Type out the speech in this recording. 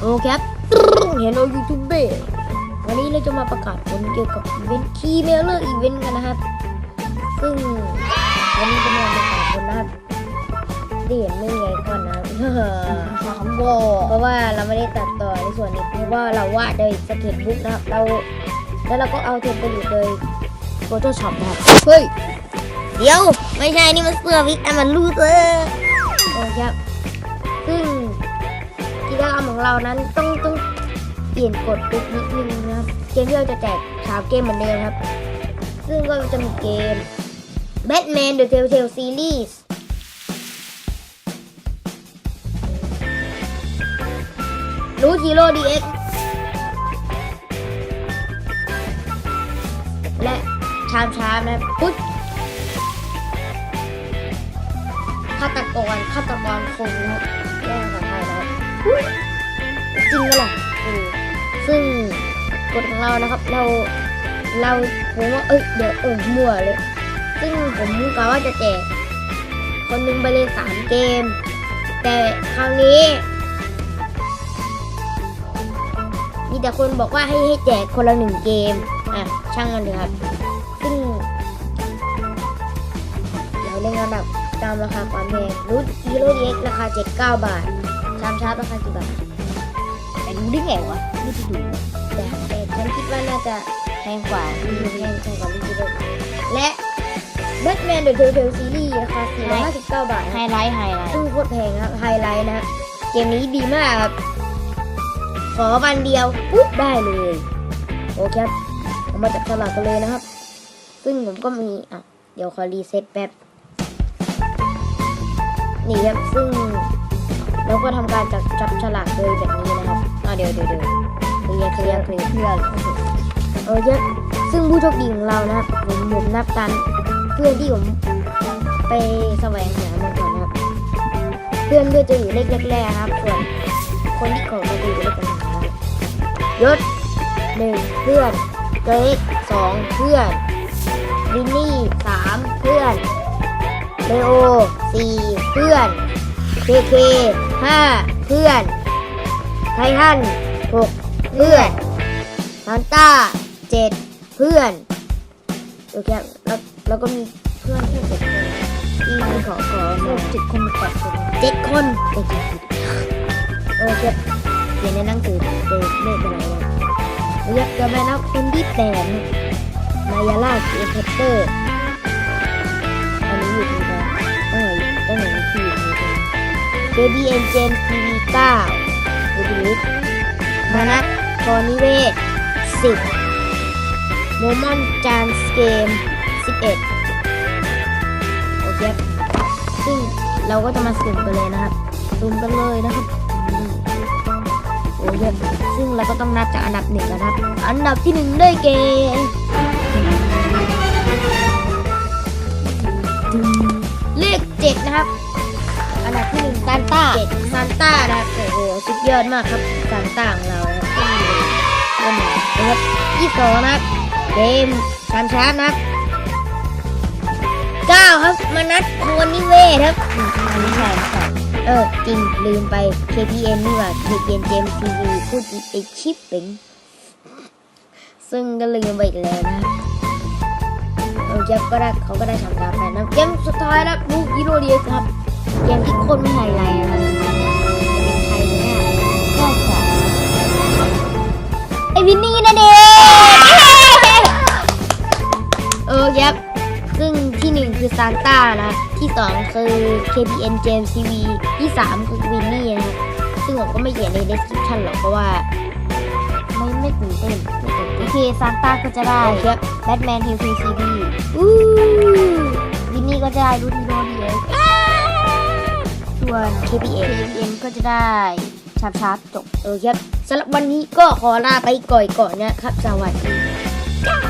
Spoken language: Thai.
โอเคครับเห็นโอยูทูบเบอร์วันนี้เราจะมาประกาศผลเกี่ยวกับอีเวนต์คีเมลเลอร์อีเวนต์กันนะครับ ซึ่งวันนี้จะมาประกาศผลนะครับที่เห็นไม่ไงก่อนนะสามโบเพราะว่าเราไม่ได้ตัดต่อในส่วนนี้เพราะว่าเราวาดโดยสเก็ตบุ๊กนะครับเราแล้วเราก็เอาเทมเพลตโดย Photoshop นะครับเฮ้ยเดี๋ยวไม่ใช่นี่มันเสื้อวิกอันมันรูเซอร์โอ้ครับ กิจกรรมของเรานั้นต้องต้องเปลี่ยนกฎไปนิดนึงนะครับ เกมที่เราจะแจกสามเกมเหมือนเดิมครับ ซึ่งก็จะมีเกม Batman The Telltale Series รูทีโร่ดีเอ็กและชามชามนะครับพุทธฆาตกรฆาตกรคงนะครับแย่ภาษาไทยนะ จริงไหล่ะซึ่งกฎของเรานะครับ เราเราผมว่าเอ้ยเดี๋ยวเออมั่วเลย ซึ่งผมกะว่าจะแจกคนหนึ่งไปเลยสามเกม แต่คราวนี้ มีแต่คนบอกว่าให้ให้แจกคนละหนึ่งเกม อะ ช่างมันเลยครับ ซึ่ง เราเล่นกันแบบตามราคาความแพงรูทฮีโร่ดีเอ็กราคา 79 บาท ชามชาร์ปราคากี่บาทแต่รู้ได้ไงวะไม่ได้ดูแต่แต่ฉันคิดว่าน่าจะแพงกว่าที่แพงแพงกว่ารูทฮีโร่และแบทแมนเดอะเทลเทลซีรีส์ราคา459 บาทไฮไลท์ไฮไลท์ซึ่งโคตรแพงนะครับไฮไลท์นะครับเกมนี้ดีมากครับ ขอวันเดียวปุ๊บได้เลย โอเคครับเรามาจับฉลากกันเลยนะครับ ซึ่งผมก็มีอะเดี๋ยวขอรีเซ็ตแป๊บนี่ครับซึ่ง เราก็ทำการจับจับฉลากโดยแบบนี้นะครับอะเดี๋ยวเดี๋ยวเดี๋ยวเคลียร์เคลียร์เคลียร์เพื่อนเออเยอะซึ่งผู้โชคดีของเรานะครับผมผมนับตันเพื่อนที่ผมไปแสวงหามาก่อนนะครับ เพื่อนก็จะอยู่เลขแรกๆครับส่วนคนที่ขอมาจะอยู่เลขกลางๆครับยศหนึ่งเพื่อนเกรกสองเพื่อนวินนี่สามเพื่อนเลโอสี่เพื่อน เคเคห้าเพื่อน ไททันหกเพื่อนซานต้าเจ็ดเพื่อน โอเคแล้วแล้วก็มีเพื่อนแค่เจ็ดคนที่ขอขอมาเจ็ดคนแปดคนเจ็ดคนโอเคโอเคเขียนในหนังสือเลยไม่เป็นไรนะโอเคจะไปนับเป็นที่แปดนมายาลาเกมเพเตอร์ เบบี้เอ็นเจมทีวีเก้าเบบี้ลิสมานัทคอนิเวศสิบโมมอนจานสเกม 11 โอเคครับซึ่งเราก็จะมาสุ่มกันเลยนะครับ สุ่มกันเลยนะครับโอ้ยคซึ่งเราก็ต้องนับจากอันดับหนึ่งนะครับ อันดับที่หนึ่งได้แก่เลขเจ็ดนะครับ ซานต้าเจ็ดซานต้านะครับโอ้โหสุดยอดมากครับซานต้าของเรานะครับก็หนึ่งนะครับที่สองนะครับเกมสามชาร์ปนะครับเก้าครับมานัดโคนนิเวศครับอันนี้ใช่ใช่เออจริงลืมไป KPN นี่หว่า KPN เกมทีวีพูดไอชิปเป็นซึ่งก็ลืมไปอีกแล้วนะครับเออเจฟก็ได้เขาก็ได้ทำตามแผนนะเกมสุดท้ายแล้วลูกฮีโร่เดียครับ เกมที่คนไม่ไฮไลท์นะครับจะเป็นใครเนี่ยก็จะไอวินนี่นะเด็กเออยับซึ่งที่หนึ่งคือซานต้านะ ที่สองคือ KPN James TV ที่สามคือวินนี่นะซึ่งผมก็ไม่เขียนใน description หรอกเพราะว่า ไม่ไม่ตื่นเต้นไม่ตื่นโอเต้นเคซานต้าก็จะได้โอเคครับแบทแมนทีวีซีดีอู้วินนี่ก็จะได้รูทีโรดีเอ็ก วน KPN KPN ก็จะได้ชาบชาบจบเออครับสำหรับวันนี้ก็ขอลาไปก่อยก่อนนะครับ สวัสดี